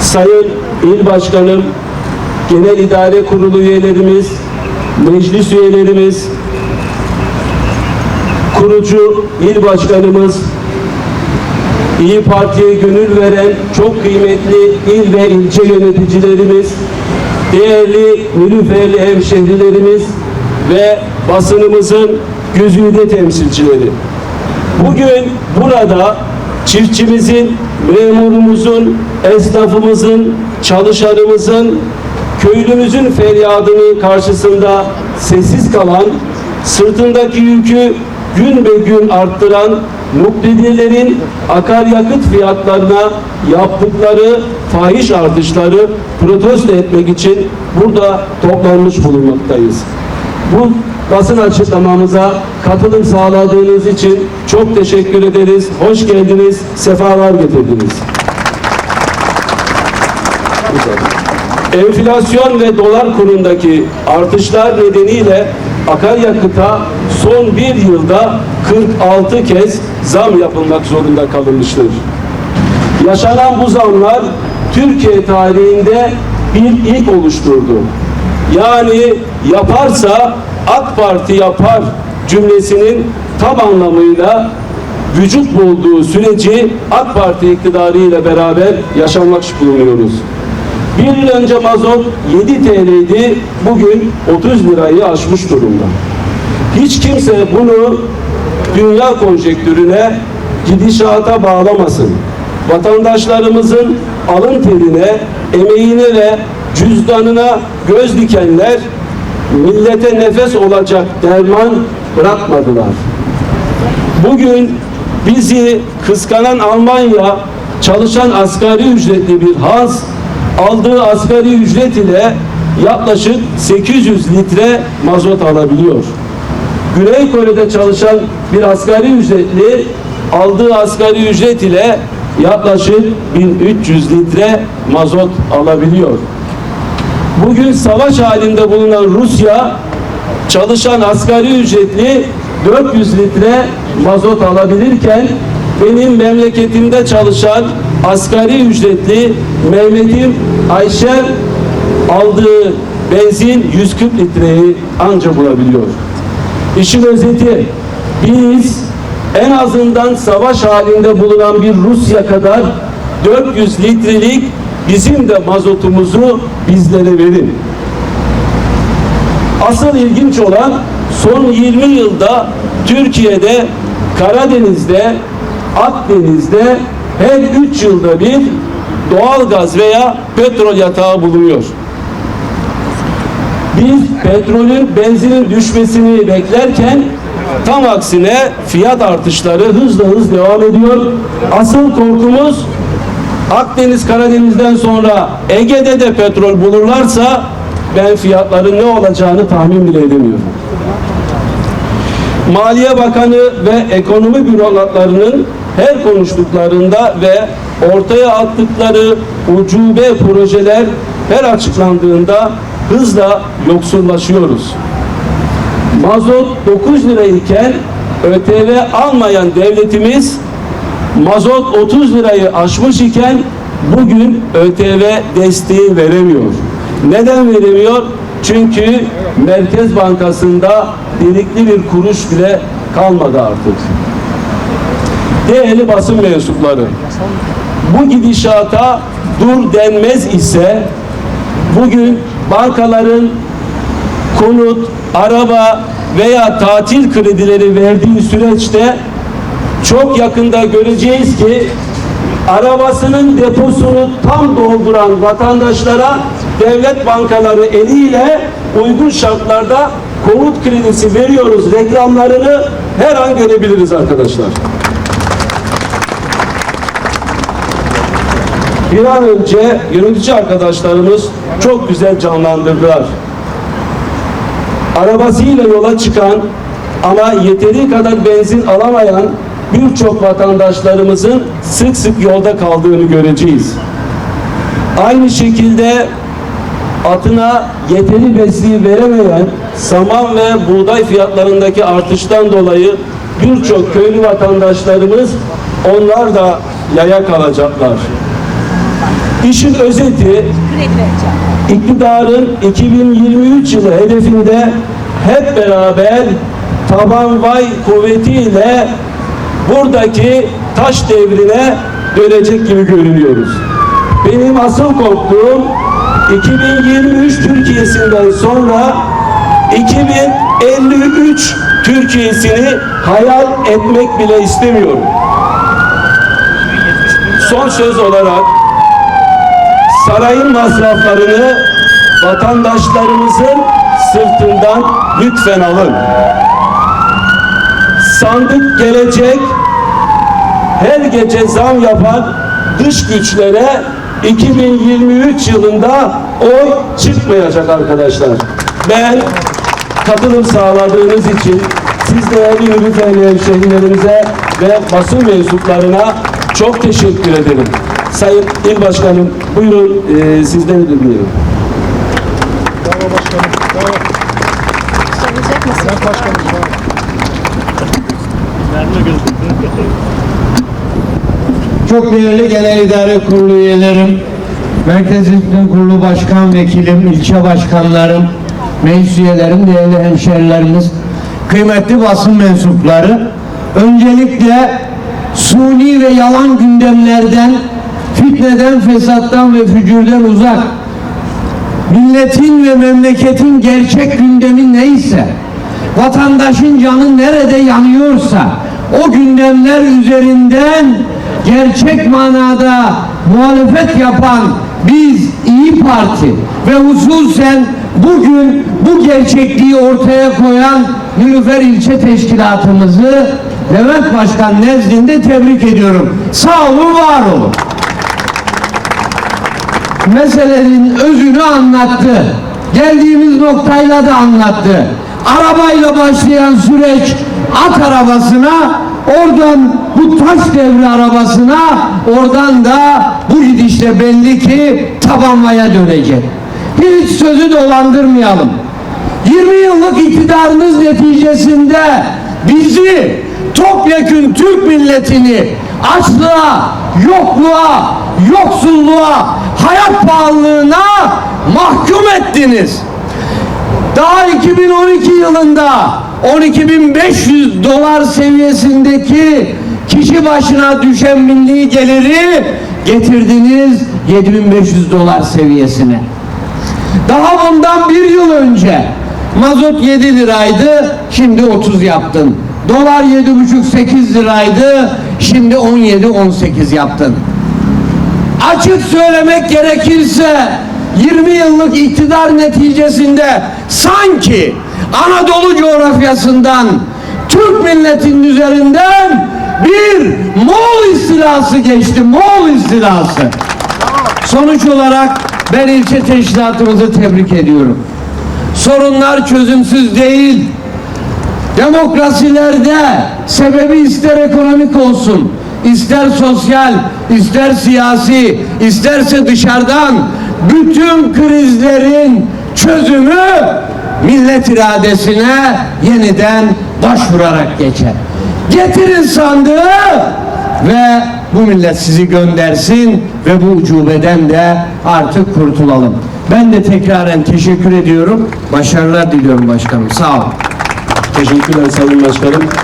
Sayın İl Başkanım, Genel İdare Kurulu üyelerimiz, meclis üyelerimiz, kurucu il başkanımız, İyi Parti'ye gönül veren çok kıymetli il ve ilçe yöneticilerimiz, değerli Nilüferli hemşehrilerimiz ve basınımızın güzide temsilcileri. Bugün burada çiftçimizin, memurumuzun, esnafımızın, çalışanımızın, köylümüzün feryadını karşısında sessiz kalan, sırtındaki yükü gün be gün arttıran muktedirlerin akaryakıt fiyatlarına yaptıkları fahiş artışları protesto etmek için burada toplanmış bulunmaktayız. Bu basın açıklamamıza katılım sağladığınız için çok teşekkür ederiz. Hoş geldiniz, sefalar getirdiniz. Enflasyon ve dolar kurundaki artışlar nedeniyle akaryakıta son bir yılda 46 kez zam yapılmak zorunda kalınmıştır. Yaşanan bu zamlar Türkiye tarihinde bir ilk oluşturdu. Yani yaparsa AK Parti yapar cümlesinin tam anlamıyla vücut bulduğu süreci AK Parti iktidarı ile beraber yaşamak bulunuyoruz. Bir yıl önce mazot 7 TL'ydi, bugün 30 lirayı aşmış durumda. Hiç kimse bunu dünya konjektürüne, gidişata bağlamasın. Vatandaşlarımızın alın terine, emeğine ve cüzdanına göz dikenler millete nefes olacak derman bırakmadılar. Bugün bizi kıskanan Almanya çalışan asgari ücretli bir Hans aldığı asgari ücret ile yaklaşık 800 litre mazot alabiliyor. Güney Kore'de çalışan bir asgari ücretli aldığı asgari ücret ile yaklaşık 1300 litre mazot alabiliyor. Bugün savaş halinde bulunan Rusya çalışan asgari ücretli 400 litre mazot alabilirken benim memleketimde çalışan asgari ücretli Mehmet'im Ayşe aldığı benzin 140 litreyi anca bulabiliyor. İşin özeti biz en azından savaş halinde bulunan bir Rusya kadar 400 litrelik bizim de mazotumuzu bizlere verin. Asıl ilginç olan son 20 yılda Türkiye'de Karadeniz'de Akdeniz'de her 3 yılda bir doğal gaz veya petrol yatağı bulunuyor. Biz petrolün, benzinin düşmesini beklerken tam aksine fiyat artışları hızla hız devam ediyor. Asıl korkumuz Akdeniz, Karadeniz'den sonra Ege'de de petrol bulurlarsa ben fiyatların ne olacağını tahmin bile edemiyorum. Maliye Bakanı ve ekonomi bürokratlarının her konuştuklarında ve ortaya attıkları ucube projeler her açıklandığında hızla yoksullaşıyoruz. Mazot 9 lirayken ÖTV almayan devletimiz mazot 30 lirayı aşmış iken bugün ÖTV desteği veremiyor. Neden veremiyor? Çünkü Merkez Bankası'nda delikli bir kuruş bile kalmadı artık. Değerli basın mensupları, bu gidişata dur denmez ise bugün bankaların konut, araba veya tatil kredileri verdiği süreçte çok yakında göreceğiz ki arabasının deposunu tam dolduran vatandaşlara devlet bankaları eliyle uygun şartlarda konut kredisi veriyoruz reklamlarını her an görebiliriz arkadaşlar. Bir an önce yönetici arkadaşlarımız çok güzel canlandırdılar. Arabasıyla yola çıkan ama yeteri kadar benzin alamayan birçok vatandaşlarımızın sık sık yolda kaldığını göreceğiz. Aynı şekilde atına yeteri besliği veremeyen saman ve buğday fiyatlarındaki artıştan dolayı birçok köylü vatandaşlarımız onlar da yaya kalacaklar. İşin özeti iktidarın 2023 yılı hedefinde hep beraber taban vay kuvvetiyle buradaki taş devrine dönecek gibi görünüyoruz. Benim asıl korktuğum 2023 Türkiye'sinden sonra 2053 Türkiye'sini hayal etmek bile istemiyorum. Son söz olarak sarayın masraflarını vatandaşlarımızın sırtından lütfen alın. Sandık gelecek, her gece zam yapan dış güçlere 2023 yılında oy çıkmayacak arkadaşlar. Ben katılım sağladığınız için siz değerli Ünlüfe'li hemşehrilerimize ve basın mensuplarına çok teşekkür ederim. Sayın İl Başkanım buyurun e, sizden dinliyorum. Soracak mısın? Çok değerli Genel İdare Kurulu üyelerim, Merkez İlçe Kurulu Başkan Vekilim, ilçe başkanlarım, meclis üyelerim, değerli hemşerilerimiz, kıymetli basın mensupları, öncelikle suni ve yalan gündemlerden, fitneden, fesattan ve fücurdan uzak, milletin ve memleketin gerçek gündemi neyse, vatandaşın canı nerede yanıyorsa, o gündemler üzerinden gerçek manada muhalefet yapan biz İyi Parti ve hususen bugün bu gerçekliği ortaya koyan Nilüfer İlçe Teşkilatımızı Levent Başkan nezdinde tebrik ediyorum. Sağ olun, var olun meselenin özünü anlattı. Geldiğimiz noktayla da anlattı. Arabayla başlayan süreç at arabasına, oradan bu taş devri arabasına, oradan da bu gidişle belli ki tabanmaya dönecek. Hiç sözü dolandırmayalım. 20 yıllık iktidarınız neticesinde bizi topyekün Türk milletini açlığa, yokluğa, yoksulluğa, hayat pahalılığına mahkum ettiniz. Daha 2012 yılında 12.500 dolar seviyesindeki kişi başına düşen milli geliri getirdiniz 7.500 dolar seviyesine. Daha bundan bir yıl önce mazot 7 liraydı, şimdi 30 yaptın. Dolar 7,5-8 liraydı, şimdi 17-18 yaptın. Açık söylemek gerekirse 20 yıllık iktidar neticesinde sanki Anadolu coğrafyasından Türk milletinin üzerinden bir Moğol istilası geçti. Moğol istilası. Sonuç olarak ben ilçe teşkilatımızı tebrik ediyorum. Sorunlar çözümsüz değil. Demokrasilerde sebebi ister ekonomik olsun, ister sosyal, ister siyasi, isterse dışarıdan bütün krizlerin çözümü millet iradesine yeniden başvurarak geçer. Getirin sandığı ve bu millet sizi göndersin ve bu ucubeden de artık kurtulalım. Ben de tekraren teşekkür ediyorum. Başarılar diliyorum başkanım. Sağ olun. Teşekkürler Sayın Başkanım.